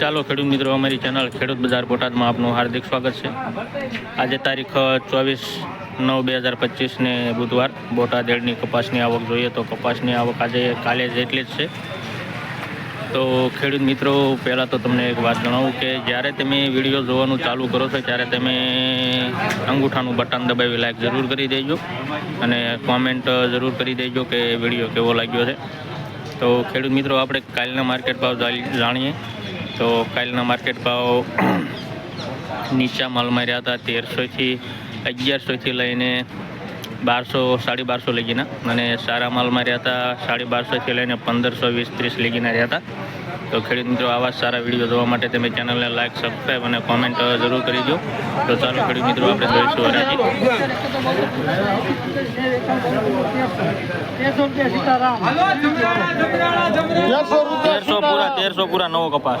ચાલો ખેડૂત મિત્રો, અમારી ચેનલ ખેડૂત બજાર બોટાદમાં આપનું હાર્દિક સ્વાગત છે. આજે તારીખ ચોવીસ નવ બે હજાર પચીસને બુધવાર બોટાદ એડની કપાસની આવક જોઈએ તો કપાસની આવક આજે કાલે જેટલી જ છે. તો ખેડૂત મિત્રો, પહેલાં તો તમને એક વાત જણાવું કે જ્યારે તમે વીડિયો જોવાનું ચાલુ કરો છો, ત્યારે તમે અંગૂઠાનું બટન દબાવી લાઈક જરૂર કરી દેજો અને કોમેન્ટ જરૂર કરી દેજો કે વીડિયો કેવો લાગ્યો છે. તો ખેડૂત મિત્રો, આપણે કાલના માર્કેટ ભાવ જાણીએ. તો કાલના માર્કેટ ભાવ નીચા માલમાં રહ્યા હતા તેરસોથી અગિયારસોથી લઈને બારસો સાડી બારસો લગીના. અને સારા માલમાં રહ્યા હતા સાડી બારસોથી લઈને પંદરસો, વીસ, ત્રીસ લગીના રહ્યા હતા. તો ખેડૂત મિત્રો, આવા સારા વીડિયો જોવા માટે તમે ચેનલને લાઇક સબસ્ક્રાઈબ અને કોમેન્ટ જરૂર કરી દો. તો ચાલો ખેડૂત મિત્રો, આપણે જોઈશું હરાજી તેરસો પૂરા તેરસો પૂરા નવો કપાસ.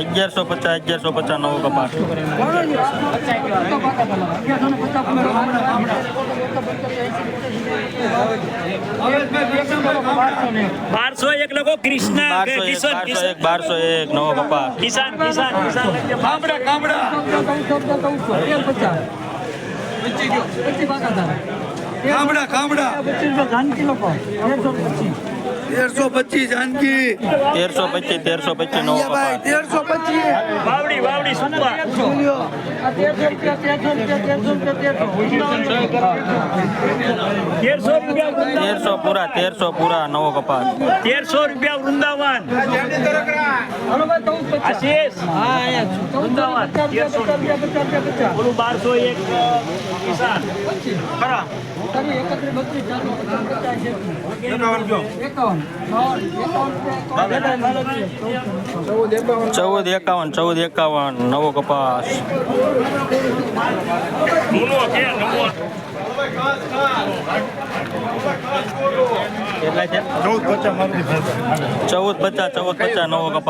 અગિયારસો પચાસ અગિયારસો પચાસ નવો કપાસ બારસો એક લોકો કૃષ્ણા બારસો એક બારસો એક નવો કપાસ કિસાન કિસાન કિસાન કામડા કામડા કામડા કામડા તેરસો પચીસ જાનકી તેરસો પચીસ તેરસો પચીસ નો ભાઈ તેરસો પચીસ. વાવડી વાવડી સુપા. તેરસો રૂપિયા તેરસો પૂરા તેરસો પૂરા નવો કપાસ. તેરસો રૂપિયા વૃંદાવન. આશીષ. વૃંદાવન તેરસો રૂપિયા બારસો એક કિસાન. ખરા. ચૌદ એકાવન. ચૌદ એકાવન નવો કપાસ. ચૌદ પચાસ ચૌદ પચાસ નવો કપાસ.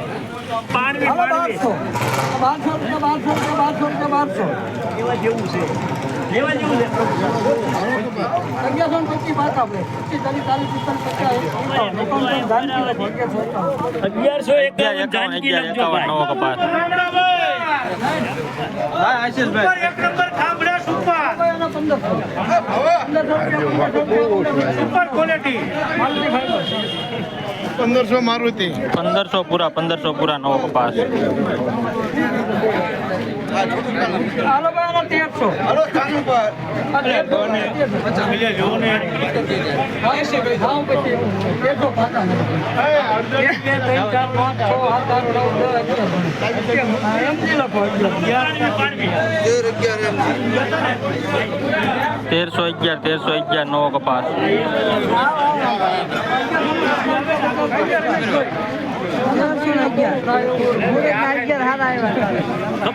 બારમી બારમી લેવા જેવું છે. લેવા જેવું છે. અગિયારસો એકાવન એક number Khambhada super super quality પંદરસો મારુતિ. પંદરસો પૂરા પંદરસો પૂરા નવો કપાસ. હલો સ્થાન ઉપર તેર અગિયાર તેરસો અગિયાર તેરસો અગિયાર નવો કપાસ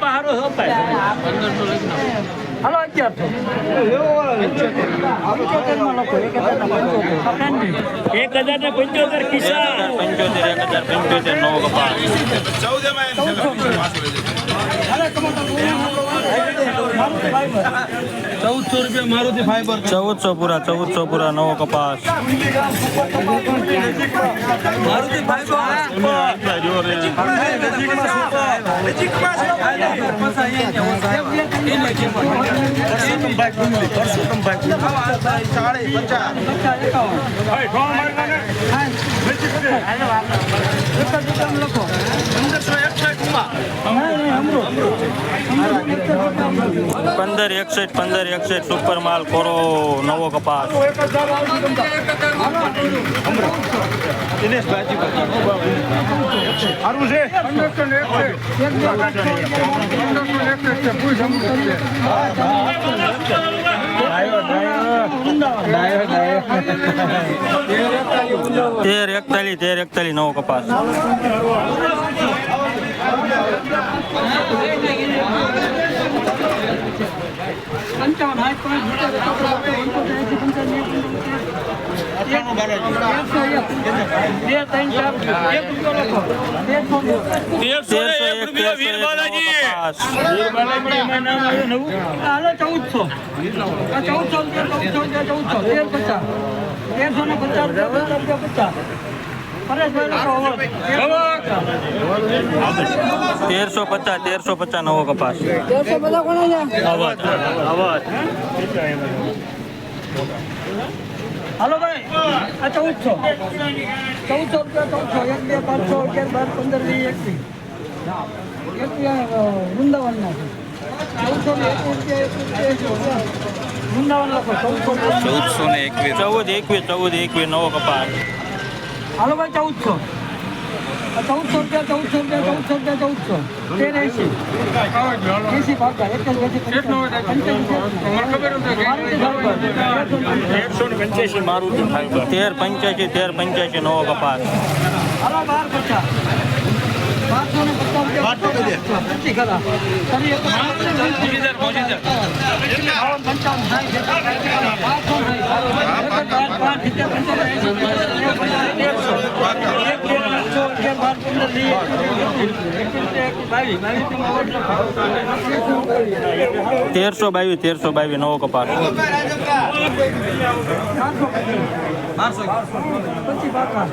હારો હપાય એક હજાર ને પંચોતેર કિસ્સા પંચોતેર એક હજાર પંચોતેર નવો કપાસ ચૌદસો રૂપિયા મારુતિ ફાઈબર ચૌદસો પૂરા ચૌદસો પૂરા નવો કપાસ. પંદર એકસઠ પંદર એકસઠ સુપર માલ કોરો નવો કપાસ. છે. તેર એકતાલીસ તેર એકતાલીસ નવો કપાસ. પંચાવન ચૌદસો આ ચૌદસો રૂપિયા ચૌદસો રૂપિયા ચૌદસો તેર પચાસ તેરસો ને પચાસ રૂપિયા પચાસ રૂપિયા પચાસ પરેશભાઈ લખો તેરસો પચાસ તેરસો પચાસ નવો કપાસ તેરસો બધા કોને છે અવાજ અવાજ હાલો ભાઈ આ ચૌદસો ચૌદસો રૂપિયા ચૌદસો એક બે પાંચસો અગિયાર બાર પંદર વીસ એકવીસ. વૃંદાવનના છે. ચૌદસો ને એકવીસ ચૌદ એકવીસ. ચૌદ એકવીસ. નવો કપાસ. હાલો ભાઈ ચૌદસો ચૌદસો રૂપિયા ચૌદસો રૂપિયા ચૌદસો રૂપિયા ચૌદસો તેર એસી એસી ભાગા એક જ બેસી પંચ્યાસી તેર પંચ્યાસી તેર પંચ્યાસી નવો કપાસ હાલો બાર પચાસ બારસો ને પચાસ રૂપિયા પચીસ ખરા ફરી એક બાવન, પંચાવન, સાઠ, બારસો ને સાઠ. એક બાર, પાંચ, સિત્તેર, પંચોતેર, એંસી, પંચોતેર, નેવું, પંચાણું, એકસો. એક, બે, પાંચસો, અગિયાર, બાર, પંદર, વીસ, એકવીસ, એકવીસ, એકવીસ, બાવીસ, બાવીસ, ત્રેવીસ, તેરસો બાવીસ તેરસો બાવીસ નવો કપાસ. બારસો. પચીસ બાકા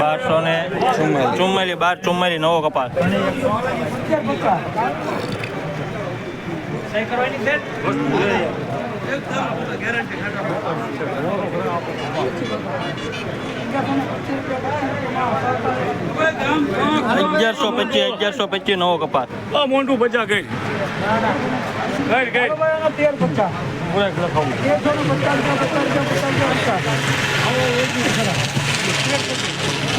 બારસો ને ચુમ્માલીસ બાર ચુમ્માલીસ નવો કપાસ. અગિયાર પચાસ અગિયારસો પચીસ અગિયારસો પચીસ, નવો કપાસ. મોન્ટું બચા ગઈ. ગઈ ગઈ. તેર પચાસ તેરસો ને પચાસ પચાસ પચાસ પચાસ ખરા એકાવન, બાવન, એકાવન રૂપિયા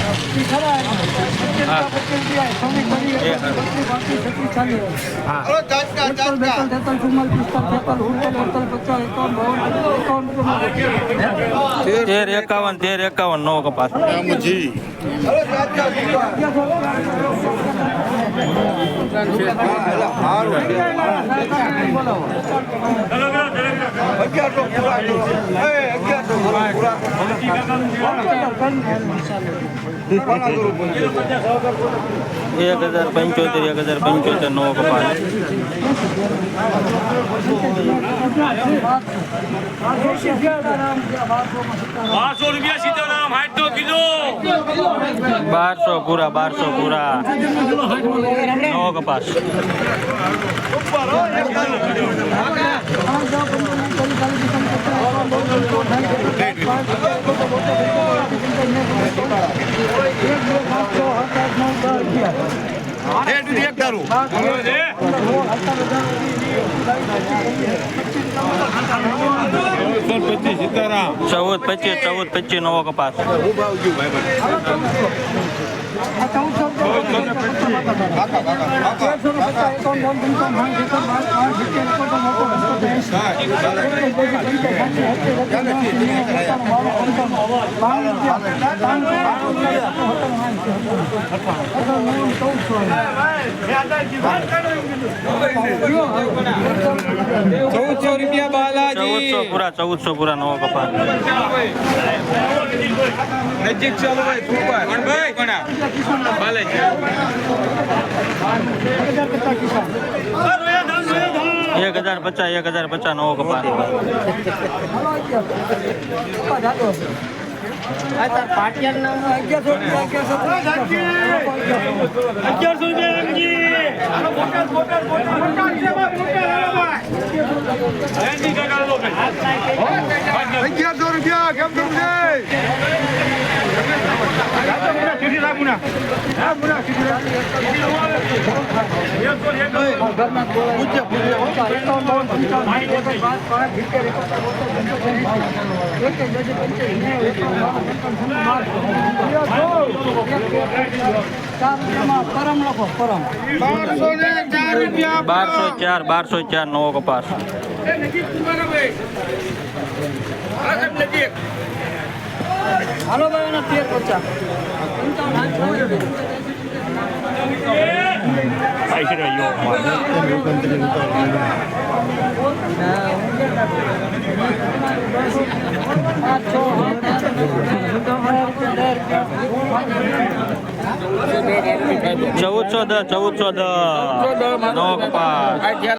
તેર એકાવન તેર એકાવન નો કપાસ અગિયારસો એક હજાર પંચોતેર એક હજાર પંચોતેર નવો કપાસ બારસો રૂપિયા સીતારામ હાઈટ નો કિલો બારસો પૂરા બારસો પૂરા નવો કપાસ પચીસ સીતારામ ચૌદ પચીસ ચૌદ પચીસ નવો કપાસ. ચૌદસો રૂપિયા બાલાજી. ચૌદસો પૂરા ચૌદસો પૂરા નવો કપા નજીક ચાલો ભાઈ બાલાજી. એક હજાર પચાસ એક હજાર પચાસ નવો કપાસ અગિયારસો રૂપિયા અગિયારસો અગિયારસો રૂપિયા કેમ કરું પરમ લખો પરમ બારસો ચાર બારસો ચાર નવો કપાસ. હાલો ભાઈ તેર પચાસ. ચૌદસો ચૌદ ચૌદ ચૌદ નો કપાસ